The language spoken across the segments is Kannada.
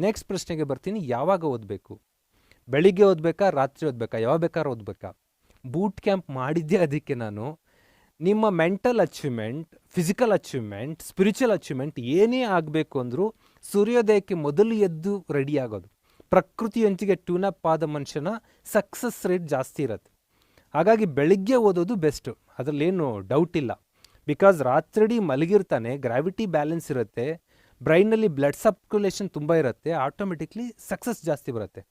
ನೆಕ್ಸ್ಟ್ ಪ್ರಶ್ನೆಗೆ ಬರ್ತೀನಿ. ಯಾವಾಗ ಓದಬೇಕು? ಬೆಳಿಗ್ಗೆ ಓದಬೇಕಾ, ರಾತ್ರಿ ಓದಬೇಕಾ, ಯಾವಾಗ ಬೇಕಾದ್ರೂ ಓದಬೇಕಾ? ಬೂಟ್ ಕ್ಯಾಂಪ್ ಮಾಡಿದ್ದೆ ಅದಕ್ಕೆ ನಾನು? ನಿಮ್ಮ mental achievement physical achievement spiritual achievement ಏನೇ ಆಗಬೇಕು ಅಂದರೂ ಸೂರ್ಯೋದಯಕ್ಕೆ ಮೊದಲು ಎದ್ದು ರೆಡಿ ಆಗೋದು. ಪ್ರಕೃತಿಯೊಂದಿಗೆ ಟ್ಯೂನಪ್ ಆದ ಮನುಷ್ಯನ ಸಕ್ಸಸ್ ರೇಟ್ ಜಾಸ್ತಿ ಇರುತ್ತೆ. ಹಾಗಾಗಿ ಬೆಳಿಗ್ಗೆ ಓದೋದು ಬೆಸ್ಟು ಅದರಲ್ಲೇನು ಡೌಟ್ ಇಲ್ಲ. ಬಿಕಾಸ್ ರಾತ್ರಿ ಮಲಗಿರ್ತಾನೆ ಗ್ರಾವಿಟಿ ಬ್ಯಾಲೆನ್ಸ್ ಇರುತ್ತೆ. ಬ್ರೈನಲ್ಲಿ ಬ್ಲಡ್ ಸರ್ಕ್ಯುಲೇಷನ್ ತುಂಬ ಇರುತ್ತೆ, ಆಟೋಮೆಟಿಕ್ಲಿ ಸಕ್ಸಸ್ ಜಾಸ್ತಿ ಬರುತ್ತೆ.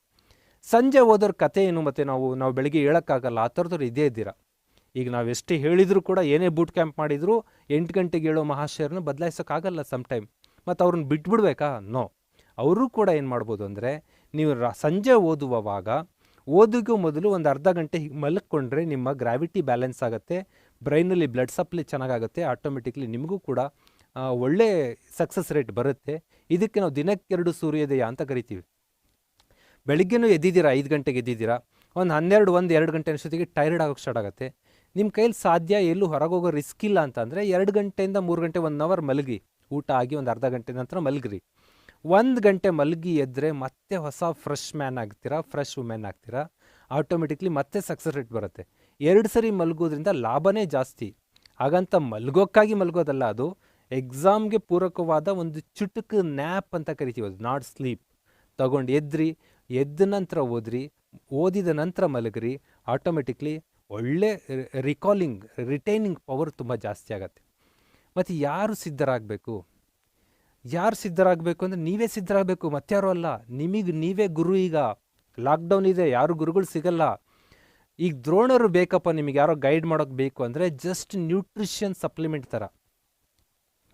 ಸಂಜೆ ಓದೋರ ಕತೆ ಏನು ಮತ್ತು ನಾವು ನಾವು ಬೆಳಿಗ್ಗೆ ಹೇಳೋಕ್ಕಾಗಲ್ಲ, ಆ ಥರದವ್ರು ಇದೇ ಇದ್ದೀರಾ? ಈಗ ನಾವು ಎಷ್ಟೇ ಹೇಳಿದರೂ ಕೂಡ ಏನೇ ಬೂಟ್ ಕ್ಯಾಂಪ್ ಮಾಡಿದರೂ ಎಂಟು ಗಂಟೆಗೆ ಹೇಳೋ ಮಹಾಶಯರನ್ನ ಬದಲಾಯಿಸೋಕ್ಕಾಗಲ್ಲ ಸಮ್ ಟೈಮ್ ಮತ್ತು ಅವ್ರನ್ನ ಬಿಟ್ಬಿಡ್ಬೇಕಾ? ನೋ ಅವರು ಕೂಡ ಏನು ಮಾಡ್ಬೋದು ಅಂದರೆ, ನೀವು ಸಂಜೆ ಓದುವವಾಗ, ಓದಿಗೂ ಮೊದಲು ಒಂದು ಅರ್ಧ ಗಂಟೆ ಹೀಗೆ ಮಲಕ್ಕೊಂಡ್ರೆ ನಿಮ್ಮ ಗ್ರಾವಿಟಿ ಬ್ಯಾಲೆನ್ಸ್ ಆಗುತ್ತೆ ಬ್ರೈನಲ್ಲಿ ಬ್ಲಡ್ ಸಪ್ಲೈ ಚೆನ್ನಾಗಾಗುತ್ತೆ, ಆಟೋಮೆಟಿಕ್ಲಿ ನಿಮಗೂ ಕೂಡ ಒಳ್ಳೆ ಸಕ್ಸಸ್ ರೇಟ್ ಬರುತ್ತೆ. ಇದಕ್ಕೆ ನಾವು ದಿನಕ್ಕೆರಡು ಸೂರ್ಯೋದಯ ಅಂತ ಕರಿತೀವಿ. ಬೆಳಿಗ್ಗೆನೂ ಎದ್ದಿದ್ದೀರಾ? ಐದು ಗಂಟೆಗೆ ಎದ್ದಿದ್ದೀರಾ? ಒಂದು ಹನ್ನೆರಡು, ಒಂದು ಎರಡು ಗಂಟೆ ಅಷ್ಟೊತ್ತಿಗೆ ಟೈರ್ಡ್ ಆಗೋಕ್ಕೆ ಸ್ಟಾರ್ಟ್ ಆಗುತ್ತೆ. ನಿಮ್ಮ ಕೈಲಿ ಸಾಧ್ಯ ಎಲ್ಲೂ ಹೊರಗೋಗೋ ರಿಸ್ಕ್ ಇಲ್ಲ ಅಂತಂದರೆ ಎರಡು ಗಂಟೆಯಿಂದ ಮೂರು ಗಂಟೆ ಒನ್ ಅವರ್ ಮಲಗಿ. ಊಟ ಆಗಿ ಒಂದು ಅರ್ಧ ಗಂಟೆ ನಂತರ ಮಲಗಿರಿ. ಒಂದು ಗಂಟೆ ಮಲಗಿ ಎದ್ದರೆ ಮತ್ತೆ ಹೊಸ ಫ್ರೆಶ್ ಮ್ಯಾನ್ ಆಗ್ತೀರಾ? ಫ್ರೆಶ್ ವುಮೆನ್ ಆಗ್ತೀರಾ? ಆಟೋಮೆಟಿಕ್ಲಿ ಮತ್ತೆ ಸಕ್ಸಸ್ ರೇಟ್ ಬರುತ್ತೆ. ಎರಡು ಸರಿ ಮಲಗೋದ್ರಿಂದ ಲಾಭನೇ ಜಾಸ್ತಿ. ಹಾಗಂತ ಮಲಗೋಕ್ಕಾಗಿ ಮಲಗೋದಲ್ಲ ಅದು ಎಕ್ಸಾಮ್ಗೆ ಪೂರಕವಾದ ಒಂದು ಚುಟುಕು ನ್ಯಾಪ್ ಅಂತ ಕರಿತೀವಿ ಅದು ನಾಟ್ ಸ್ಲೀಪ್ ತಗೊಂಡು ಎದ್ರಿ, ಎದ್ದ ನಂತರ ಓದ್ರಿ, ಓದಿದ ನಂತರ ಮಲಗ್ರಿ ಆಟೋಮೆಟಿಕ್ಲಿ ಒಳ್ಳೆ ರಿಕಾಲಿಂಗ್ ರಿಟೈನಿಂಗ್ ಪವರ್ ತುಂಬ ಜಾಸ್ತಿ ಆಗುತ್ತೆ. ಮತ್ತು ಯಾರು ಸಿದ್ಧರಾಗಬೇಕು? ಯಾರು ಸಿದ್ಧರಾಗಬೇಕು ಅಂದರೆ ನೀವೇ ಸಿದ್ಧರಾಗಬೇಕು ಮತ್ತಾರು ಅಲ್ಲ. ನಿಮಗೆ ನೀವೇ ಗುರು ಈಗ. ಲಾಕ್ಡೌನ್ ಇದೆ, ಯಾರು ಗುರುಗಳು ಸಿಗಲ್ಲ. ಈಗ ದ್ರೋಣರು ಬೇಕಪ್ಪ ನಿಮಗೆ, ಯಾರೋ ಗೈಡ್ ಮಾಡೋಕ್ಕೆ ಬೇಕು ಅಂದರೆ ಜಸ್ಟ್ ನ್ಯೂಟ್ರಿಷನ್ ಸಪ್ಲಿಮೆಂಟ್ ಥರ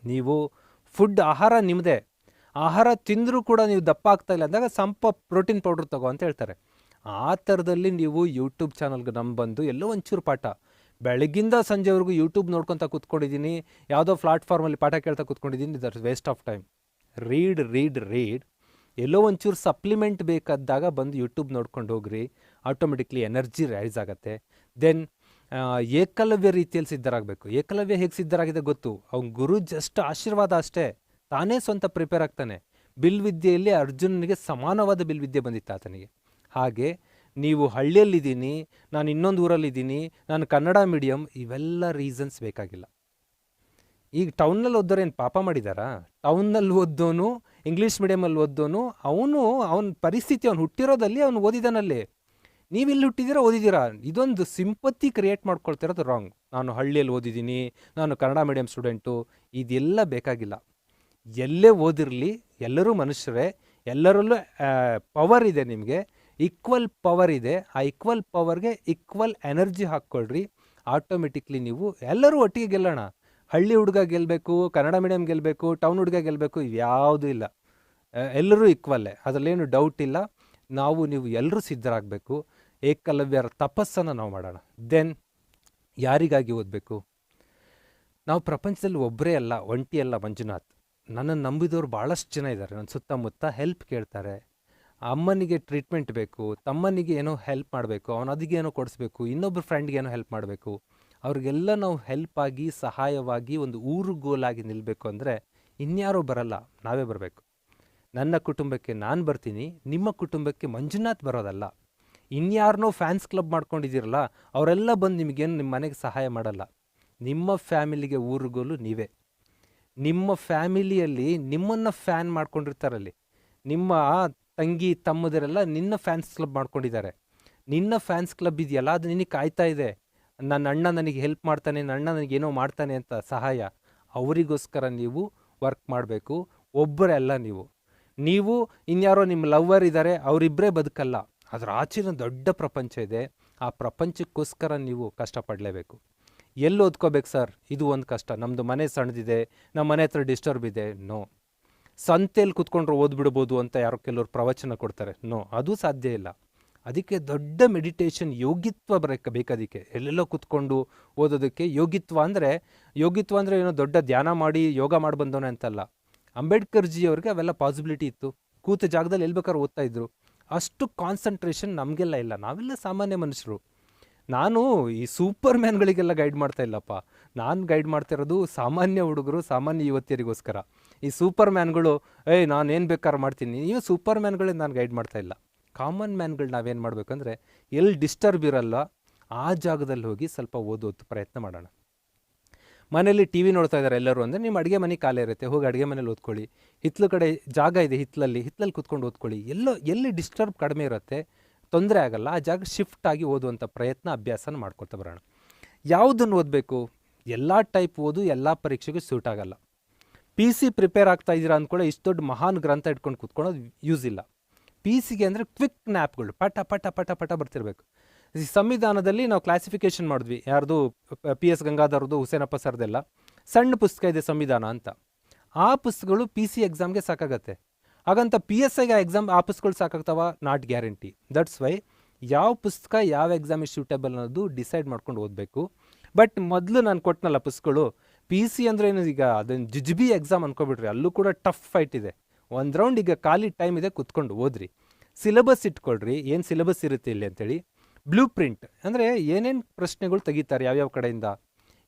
ನೀವು ಫುಡ್ ಆಹಾರ ನಿಮ್ಮದೇ ಆಹಾರ ತಿಂದರೂ ಕೂಡ ನೀವು ದಪ್ಪ ಆಗ್ತಾ ಇಲ್ಲ ಅಂದಾಗ ಸಂಪ ಪ್ರೋಟೀನ್ ಪೌಡ್ರ್ ತಗೋ ಅಂತ ಹೇಳ್ತಾರೆ. ಆ ಥರದಲ್ಲಿ ನೀವು ಯೂಟ್ಯೂಬ್ ಚಾನಲ್ಗೆ ನಮ್ಮ ಬಂದು ಎಲ್ಲೋ ಒಂಚೂರು ಪಾಠ. ಬೆಳಗಿಂದ ಸಂಜೆವರೆಗೂ ಯೂಟ್ಯೂಬ್ ನೋಡ್ಕೊತ ಕೂತ್ಕೊಂಡಿದ್ದೀನಿ, ಯಾವುದೋ ಪ್ಲಾಟ್ಫಾರ್ಮಲ್ಲಿ ಪಾಠ ಕೇಳ್ತಾ ಕೂತ್ಕೊಂಡಿದ್ದೀನಿ, that waste of time read read read ಎಲ್ಲೋ ಒಂಚೂರು ಸಪ್ಲಿಮೆಂಟ್ ಬೇಕಾದಾಗ ಬಂದು ಯೂಟ್ಯೂಬ್ ನೋಡ್ಕೊಂಡು ಹೋಗ್ರಿ. ಆಟೋಮೆಟಿಕ್ಲಿ ಎನರ್ಜಿ ರೈಸ್ ಆಗುತ್ತೆ. ದೆನ್ ಏಕಲವ್ಯ ರೀತಿಯಲ್ಲಿ ಸಿದ್ಧರಾಗಬೇಕು. ಏಕಲವ್ಯ ಹೇಗೆ ಸಿದ್ಧರಾಗಿದೆ ಗೊತ್ತು? ಅವನ ಗುರು ಜಸ್ಟ್ ಆಶೀರ್ವಾದ ಅಷ್ಟೇ. ತಾನೇ ಸ್ವಂತ ಪ್ರಿಪೇರ್ ಆಗ್ತಾನೆ. ಬಿಲ್ವಿದ್ಯೆಯಲ್ಲಿ ಅರ್ಜುನನಿಗೆ ಸಮಾನವಾದ ಬಿಲ್ವಿದ್ಯೆ ಬಂದಿತ್ತು ಆತನಿಗೆ. ಹಾಗೆ ನೀವು ಹಳ್ಳಿಯಲ್ಲಿದ್ದೀನಿ, ನಾನು ಇನ್ನೊಂದು ಊರಲ್ಲಿದ್ದೀನಿ, ನಾನು ಕನ್ನಡ ಮೀಡಿಯಂ ಇವೆಲ್ಲ ರೀಸನ್ಸ್ ಬೇಕಾಗಿಲ್ಲ. ಈಗ ಟೌನ್ನಲ್ಲಿ ಓದೋರು ಏನು ಪಾಪ ಮಾಡಿದಾರಾ? ಟೌನ್ನಲ್ಲಿ ಓದ್ದೋನು ಇಂಗ್ಲೀಷ್ ಮೀಡಿಯಮಲ್ಲಿ ಓದ್ದೋನು, ಅವನು, ಅವನ ಪರಿಸ್ಥಿತಿ ಅವ್ನು ಹುಟ್ಟಿರೋದಲ್ಲಿ ಅವನು ಓದಿದಾನಲ್ಲಿ. ನೀವು ಇಲ್ಲಿ ಹುಟ್ಟಿದ್ದೀರಾ, ಓದಿದ್ದೀರಾ? ಇದೊಂದು ಸಿಂಪತಿ ಕ್ರಿಯೇಟ್ ಮಾಡ್ಕೊಳ್ತಿರೋದು ರಾಂಗ್ ನಾನು ಹಳ್ಳಿಯಲ್ಲಿ ಓದಿದ್ದೀನಿ, ನಾನು ಕನ್ನಡ ಮೀಡಿಯಂ ಸ್ಟೂಡೆಂಟು ಇದೆಲ್ಲ ಬೇಕಾಗಿಲ್ಲ. ಎಲ್ಲೇ ಓದಿರಲಿ, ಎಲ್ಲರೂ ಮನುಷ್ಯರೇ, ಎಲ್ಲರಲ್ಲೂ ಪವರ್ ಇದೆ ನಿಮಗೆ. ಈಕ್ವಲ್ ಪವರ್ ಇದೆ. ಆ ಈಕ್ವಲ್ ಪವರ್ಗೆ ಈಕ್ವಲ್ ಎನರ್ಜಿ ಹಾಕ್ಕೊಳ್ರಿ. ಆಟೋಮೆಟಿಕ್ಲಿ ನೀವು ಎಲ್ಲರೂ ಒಟ್ಟಿಗೆ ಗೆಲ್ಲೋಣ. ಹಳ್ಳಿ ಹುಡುಗ ಗೆಲ್ಲಬೇಕು ಕನ್ನಡ ಮೀಡಿಯಂ ಗೆಲ್ಲಬೇಕು ಟೌನ್ ಹುಡುಗ ಗೆಲ್ಲಬೇಕು ಯಾವುದೂ ಇಲ್ಲ. ಎಲ್ಲರೂ ಈಕ್ವಲ್ಲೇ ಅದರಲ್ಲೇನು ಡೌಟ್ ಇಲ್ಲ. ನಾವು ನೀವು ಎಲ್ಲರೂ ಸಿದ್ಧರಾಗಬೇಕು. ಏಕಲವ್ಯರ ತಪಸ್ಸನ್ನು ನಾವು ಮಾಡೋಣ. ದೆನ್ ಯಾರಿಗಾಗಿ ಓದಬೇಕು? ನಾವು ಪ್ರಪಂಚದಲ್ಲಿ ಒಬ್ಬರೇ ಅಲ್ಲ, ಒಂಟಿ ಅಲ್ಲ ಮಂಜುನಾಥ್. ನನ್ನನ್ನು ನಂಬಿದವರು ಭಾಳಷ್ಟು ಜನ ಇದ್ದಾರೆ. ನನ್ನ ಸುತ್ತಮುತ್ತ ಹೆಲ್ಪ್ ಕೇಳ್ತಾರೆ. ಅಮ್ಮನಿಗೆ ಟ್ರೀಟ್ಮೆಂಟ್ ಬೇಕು, ತಮ್ಮನಿಗೆ ಏನೋ ಹೆಲ್ಪ್ ಮಾಡಬೇಕು, ಅವನ ಅದಕ್ಕೆ ಏನೋ ಕೊಡಿಸ್ಬೇಕು ಇನ್ನೊಬ್ಬರು ಫ್ರೆಂಡ್ಗೆ ಏನೋ ಹೆಲ್ಪ್ ಮಾಡಬೇಕು. ಅವ್ರಿಗೆಲ್ಲ ನಾವು ಹೆಲ್ಪ್ ಆಗಿ, ಸಹಾಯವಾಗಿ ಒಂದು ಊರು ಗೋಲಾಗಿ ನಿಲ್ಲಬೇಕು ಅಂದರೆ ಇನ್ಯಾರೂ ಬರಲ್ಲ, ನಾವೇ ಬರಬೇಕು. ನನ್ನ ಕುಟುಂಬಕ್ಕೆ ನಾನು ಬರ್ತೀನಿ, ನಿಮ್ಮ ಕುಟುಂಬಕ್ಕೆ ಮಂಜುನಾಥ್ ಬರೋದಲ್ಲ. ಇನ್ಯಾರನ್ನೋ ಫ್ಯಾನ್ಸ್ ಕ್ಲಬ್ ಮಾಡ್ಕೊಂಡಿದ್ದೀರಲ್ಲ, ಅವರೆಲ್ಲ ಬಂದು ನಿಮಗೇನು ನಿಮ್ಮ ಮನೆಗೆ ಸಹಾಯ ಮಾಡಲ್ಲ. ನಿಮ್ಮ ಫ್ಯಾಮಿಲಿಗೆ ಊರುಗೋಲು ನೀವೇ. ನಿಮ್ಮ ಫ್ಯಾಮಿಲಿಯಲ್ಲಿ ನಿಮ್ಮನ್ನು ಫ್ಯಾನ್ ಮಾಡ್ಕೊಂಡಿರ್ತಾರಲ್ಲಿ. ನಿಮ್ಮ ತಂಗಿ, ತಮ್ಮದರೆಲ್ಲ ನಿನ್ನ ಫ್ಯಾನ್ಸ್ ಕ್ಲಬ್ ಮಾಡ್ಕೊಂಡಿದ್ದಾರೆ. ನಿನ್ನ ಫ್ಯಾನ್ಸ್ ಕ್ಲಬ್ ಇದೆಯಲ್ಲ, ಅದು ನಿನಗೆ ಕಾಯ್ತಾ ಇದೆ. ನನ್ನ ಅಣ್ಣ ನನಗೆ ಹೆಲ್ಪ್ ಮಾಡ್ತಾನೆ, ನನ್ನ ಅಣ್ಣ ನನಗೆ ಏನೋ ಮಾಡ್ತಾನೆ ಅಂತ ಸಹಾಯ. ಅವರಿಗೋಸ್ಕರ ನೀವು ವರ್ಕ್ ಮಾಡಬೇಕು. ಒಬ್ಬರಲ್ಲ ನೀವು. ನೀವು ಇನ್ಯಾರೋ ನಿಮ್ಮ ಲವ್ವರ್ ಇದ್ದಾರೆ ಅವರಿಬ್ಬರೇ ಬದುಕಲ್ಲ. ಅದರ ಆಚಿನ ದೊಡ್ಡ ಪ್ರಪಂಚ ಇದೆ. ಆ ಪ್ರಪಂಚಕ್ಕೋಸ್ಕರ ನೀವು ಕಷ್ಟಪಡಲೇಬೇಕು. ಎಲ್ಲಿ ಓದ್ಕೋಬೇಕು ಸರ್? ಇದು ಒಂದು ಕಷ್ಟ. ನಮ್ಮದು ಮನೆ ಸಣ್ಣದಿದೆ. ನಮ್ಮ ಮನೆ ಹತ್ರ ಡಿಸ್ಟರ್ಬ್ ಇದೆ. ನೋ. ಸಂತೆಯಲ್ಲಿ ಕುತ್ಕೊಂಡ್ರೆ ಓದ್ಬಿಡ್ಬೋದು ಅಂತ ಯಾರೋ ಕೆಲವರು ಪ್ರವಚನ ಕೊಡ್ತಾರೆ. ನೋ. ಅದು ಸಾಧ್ಯ ಇಲ್ಲ. ಅದಕ್ಕೆ ದೊಡ್ಡ ಮೆಡಿಟೇಷನ್ ಯೋಗಿತ್ವ ಬರಕ್ಕೆ ಬೇಕದಕ್ಕೆ. ಎಲ್ಲೆಲ್ಲೋ ಕುತ್ಕೊಂಡು ಓದೋದಕ್ಕೆ ಯೋಗಿತ್ವ ಅಂದರೆ ಯೋಗಿತ್ವ ಅಂದರೆ ಏನೋ ದೊಡ್ಡ ಧ್ಯಾನ ಮಾಡಿ, ಯೋಗ ಮಾಡಿ ಬಂದವನೇ ಅಂತಲ್ಲ. ಅಂಬೇಡ್ಕರ್ ಜಿ ಅವ್ರಿಗೆ ಅವೆಲ್ಲ ಪಾಸಿಬಿಲಿಟಿ ಇತ್ತು. ಕೂತ ಜಾಗದಲ್ಲಿ ಎಲ್ಲಿ ಬೇಕಾದ್ರೂ ಓದ್ತಾ ಇದ್ರು. ಅಷ್ಟು ಕಾನ್ಸಂಟ್ರೇಷನ್ ನಮಗೆಲ್ಲ ಇಲ್ಲ. ನಾವೆಲ್ಲ ಸಾಮಾನ್ಯ ಮನುಷ್ಯರು. ನಾನು ಈ ಸೂಪರ್ ಮ್ಯಾನ್ಗಳಿಗೆಲ್ಲ ಗೈಡ್ ಮಾಡ್ತಾ ಇಲ್ಲಪ್ಪ. ನಾನು ಗೈಡ್ ಮಾಡ್ತಾ ಇರೋದು ಸಾಮಾನ್ಯ ಹುಡುಗರು, ಸಾಮಾನ್ಯ ಯುವತಿಯರಿಗೋಸ್ಕರ. ಈ ಸೂಪರ್ ಮ್ಯಾನ್ಗಳು ಏಯ್ ನಾನು ಏನು ಬೇಕಾದ್ರೆ ಮಾಡ್ತೀನಿ. ನೀವು ಸೂಪರ್ ಮ್ಯಾನ್ಗಳೇ ನಾನು ಗೈಡ್ ಮಾಡ್ತಾ ಇಲ್ಲ. ಕಾಮನ್ ಮ್ಯಾನ್ಗಳು ನಾವೇನು ಮಾಡಬೇಕಂದ್ರೆ ಎಲ್ಲಿ ಡಿಸ್ಟರ್ಬ್ ಇರಲ್ಲ, ಆ ಜಾಗದಲ್ಲಿ ಹೋಗಿ ಸ್ವಲ್ಪ ಓದೋದು ಪ್ರಯತ್ನ ಮಾಡೋಣ. ಮನೇಲಿ ಟಿ ವಿ ನೋಡ್ತಾ ಇದ್ದಾರೆ ಎಲ್ಲರೂ ಅಂದರೆ ನಿಮ್ಮ ಅಡುಗೆ ಮನೆ ಖಾಲಿ ಇರುತ್ತೆ. ಹೋಗಿ ಅಡುಗೆ ಮನೇಲಿ ಓದ್ಕೊಳ್ಳಿ. ಹಿತ್ಲು ಕಡೆ ಜಾಗ ಇದೆ ಹಿತ್ತಲಲ್ಲಿ ಹಿತ್ತಲಲ್ಲಿ ಕುತ್ಕೊಂಡು ಓದ್ಕೊಳ್ಳಿ. ಎಲ್ಲೋ, ಎಲ್ಲಿ ಡಿಸ್ಟರ್ಬ್ ಕಡಿಮೆ ಇರುತ್ತೆ, ತೊಂದರೆ ಆಗಲ್ಲ. ಆ ಜಾಗ ಶಿಫ್ಟ್ ಆಗಿ ಓದುವಂಥ ಪ್ರಯತ್ನ, ಅಭ್ಯಾಸನ ಮಾಡ್ಕೊಳ್ತಾ ಬರೋಣ. ಯಾವುದನ್ನು ಓದಬೇಕು? ಎಲ್ಲ ಟೈಪ್ ಓದು, ಎಲ್ಲ ಪರೀಕ್ಷೆಗೂ ಸೂಟ್ ಆಗಲ್ಲ. ಪಿ ಸಿ ಪ್ರಿಪೇರ್ ಆಗ್ತಾ ಇದ್ದೀರಾ ಅಂದ್ಕೊಳ್ಳೋ ಇಷ್ಟು ದೊಡ್ಡ ಮಹಾನ್ ಗ್ರಂಥ ಇಟ್ಕೊಂಡು ಕೂತ್ಕೊಳ್ಳೋದು ಯೂಸ್ ಇಲ್ಲ. ಪಿ ಸಿಗೆ ಅಂದರೆ ಕ್ವಿಕ್ ನ್ಯಾಪ್ಗಳು ಪಟ ಪಟ ಪಟ ಪಟ ಬರ್ತಿರ್ಬೇಕು. ಸಂವಿಧಾನದಲ್ಲಿ ನಾವು ಕ್ಲಾಸಿಫಿಕೇಶನ್ ಮಾಡಿದ್ವಿ. ಯಾರ್ದು ಪಿ ಎಸ್ ಗಂಗಾಧರ್ದು, ಹುಸೇನಪ್ಪ ಸರ್ದೆಲ್ಲ. ಸಣ್ಣ ಪುಸ್ತಕ ಇದೆ ಸಂವಿಧಾನ ಅಂತ. ಆ ಪುಸ್ತಕಗಳು ಪಿ ಸಿ ಎಕ್ಸಾಮ್ಗೆ ಸಾಕಾಗತ್ತೆ. ಹಾಗಂತ ಪಿ ಎಸ್ ಐಗೆ ಎಕ್ಸಾಮ್ ಆ ಪುಸ್ತಕಗಳು ಸಾಕಾಗ್ತಾವ? ನಾಟ್ ಗ್ಯಾರಂಟಿ ದಟ್ಸ್ ವೈ ಯಾವ ಪುಸ್ತಕ, ಯಾವ ಎಕ್ಸಾಮಿಗೆ ಸೂಟೇಬಲ್ ಅನ್ನೋದು ಡಿಸೈಡ್ ಮಾಡ್ಕೊಂಡು ಓದಬೇಕು. ಬಟ್ ಮೊದಲು ನಾನು ಕೊಟ್ಟನಲ್ಲ ಪುಸ್ತಕಗಳು ಪಿ ಸಿ ಅಂದರೆ ಏನು? ಈಗ ಅದನ್ನು ಜಿಜ್ಬಿ ಎಕ್ಸಾಮ್ ಅನ್ಕೊಬಿಡ್ರಿ ಅಲ್ಲೂ ಕೂಡ ಟಫ್ ಫೈಟ್ ಇದೆ. ಒಂದು ರೌಂಡ್ ಈಗ ಖಾಲಿ ಟೈಮ್ ಇದೆ ಕುತ್ಕೊಂಡು ಓದ್ರಿ. ಸಿಲೆಬಸ್ ಇಟ್ಕೊಳ್ರಿ. ಏನು ಸಿಲೆಬಸ್ ಇರುತ್ತೆ ಇಲ್ಲಿ ಅಂತೇಳಿ? ಬ್ಲೂ ಪ್ರಿಂಟ್ ಅಂದರೆ ಏನೇನು ಪ್ರಶ್ನೆಗಳು ತೆಗಿತಾರೆ ಯಾವ್ಯಾವ ಕಡೆಯಿಂದ?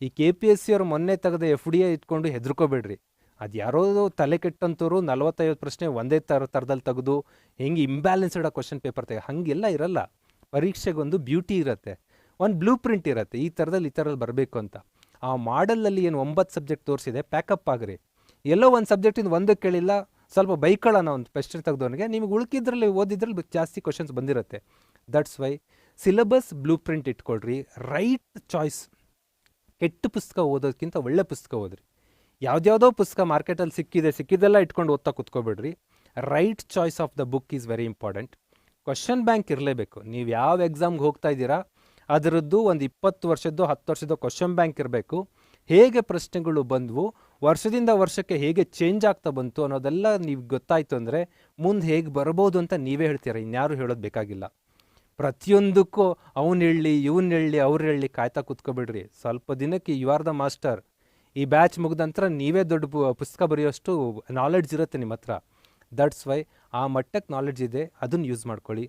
ಈ ಕೆ ಪಿ ಎಸ್ ಸಿ ಅವರು ಮೊನ್ನೆ ತೆಗೆದ ಎಫ್ ಡಿ ಎ ಇಟ್ಕೊಂಡು ಹೆದರ್ಕೋಬೇಡ್ರಿ. ಅದು ಯಾರೋ ತಲೆ ಕೆಟ್ಟಂತವರು ನಲವತ್ತೈವತ್ತು ಪ್ರಶ್ನೆ ಒಂದೇ ಥರ ಥರದಲ್ಲಿ ತೆಗೆದು ಹೆಂಗೆ ಇಂಬ್ಯಾಲೆನ್ಸ್ಡ್ ಕ್ವಶನ್ ಪೇಪರ್ ತೆಗೆ ಹಾಗೆಲ್ಲ ಇರಲ್ಲ. ಪರೀಕ್ಷೆಗೊಂದು ಬ್ಯೂಟಿ ಇರುತ್ತೆ. ಒಂದು ಬ್ಲೂ ಪ್ರಿಂಟ್ ಇರುತ್ತೆ, ಈ ಥರದಲ್ಲಿ ಈ ಥರದಲ್ಲಿ ಬರಬೇಕು ಅಂತ. ಆ ಮಾಡಲಲ್ಲಿ ಏನು ಒಂಬತ್ತು ಸಬ್ಜೆಕ್ಟ್ ತೋರಿಸಿದೆ ಪ್ಯಾಕಪ್ ಆಗ್ರಿ. ಎಲ್ಲೋ ಒಂದು ಸಬ್ಜೆಕ್ಟಿಂದ ಒಂದು ಕೇಳಿಲ್ಲ, ಸ್ವಲ್ಪ ಬೈಕೊಳ್ಳೋಣ ಒಂದು ಪೆಸ್ಟರ್ ತೆಗೆದವನಿಗೆ, ನಿಮಗೆ ಉಳ್ಕಿದ್ರಲ್ಲಿ ಓದಿದ್ರಲ್ಲಿ ಜಾಸ್ತಿ ಕ್ವಶನ್ಸ್ ಬಂದಿರುತ್ತೆ. That's why syllabus blue print ಇಟ್ಕೊಳ್ರಿ. Right choice. ಕೆಟ್ಟ ಪುಸ್ತಕ ಓದೋದಕ್ಕಿಂತ ಒಳ್ಳೆ ಪುಸ್ತಕ ಓದ್ರಿ. ಯಾವ್ದ್ಯಾವುದೋ ಪುಸ್ತಕ ಮಾರ್ಕೆಟಲ್ಲಿ ಸಿಕ್ಕಿದೆ, ಸಿಕ್ಕಿದೆಲ್ಲ ಇಟ್ಕೊಂಡು ಓದ್ತಾ ಕುತ್ಕೋಬೇಡ್ರಿ. Right choice of the book is very important. Question bank ಇರಲೇಬೇಕು. ನೀವು ಯಾವ ಎಕ್ಸಾಮ್ಗೆ ಹೋಗ್ತಾ ಇದ್ದೀರಾ, ಅದರದ್ದು ಒಂದು ಇಪ್ಪತ್ತು ವರ್ಷದ್ದು, ಹತ್ತು ವರ್ಷದ್ದು ಕ್ವಶನ್ ಬ್ಯಾಂಕ್ ಇರಬೇಕು. ಹೇಗೆ ಪ್ರಶ್ನೆಗಳು ಬಂದವು, ವರ್ಷದಿಂದ ವರ್ಷಕ್ಕೆ ಹೇಗೆ ಚೇಂಜ್ ಆಗ್ತಾ ಬಂತು ಅನ್ನೋದೆಲ್ಲ ನೀವು ಗೊತ್ತಾಯ್ತು ಅಂದರೆ ಮುಂದೆ ಹೇಗೆ ಬರ್ಬೋದು ಅಂತ ನೀವೇ ಹೇಳ್ತೀರಾ. ಇನ್ಯಾರು ಹೇಳೋದು ಬೇಕಾಗಿಲ್ಲ. ಪ್ರತಿಯೊಂದಕ್ಕೂ ಅವ್ನು ಹೇಳಿ, ಇವ್ನು ಹೇಳಿ, ಅವ್ರು ಹೇಳಿ ಕಾಯ್ತಾ ಕುತ್ಕೊಬಿಡ್ರಿ. ಸ್ವಲ್ಪ ದಿನಕ್ಕೆ ಯು ಆರ್ ದ ಮಾಸ್ಟರ್ ಈ ಬ್ಯಾಚ್ ಮುಗಿದ ನಂತರ ನೀವೇ ದೊಡ್ಡ ಪುಸ್ತಕ ಬರೆಯೋಷ್ಟು ನಾಲೆಡ್ಜ್ ಇರುತ್ತೆ ನಿಮ್ಮ ಹತ್ರ ದಟ್ಸ್ ವೈ ಆ ಮಟ್ಟಕ್ಕೆ ನಾಲೆಡ್ಜ್ ಇದೆ, ಅದನ್ನು ಯೂಸ್ ಮಾಡ್ಕೊಳ್ಳಿ.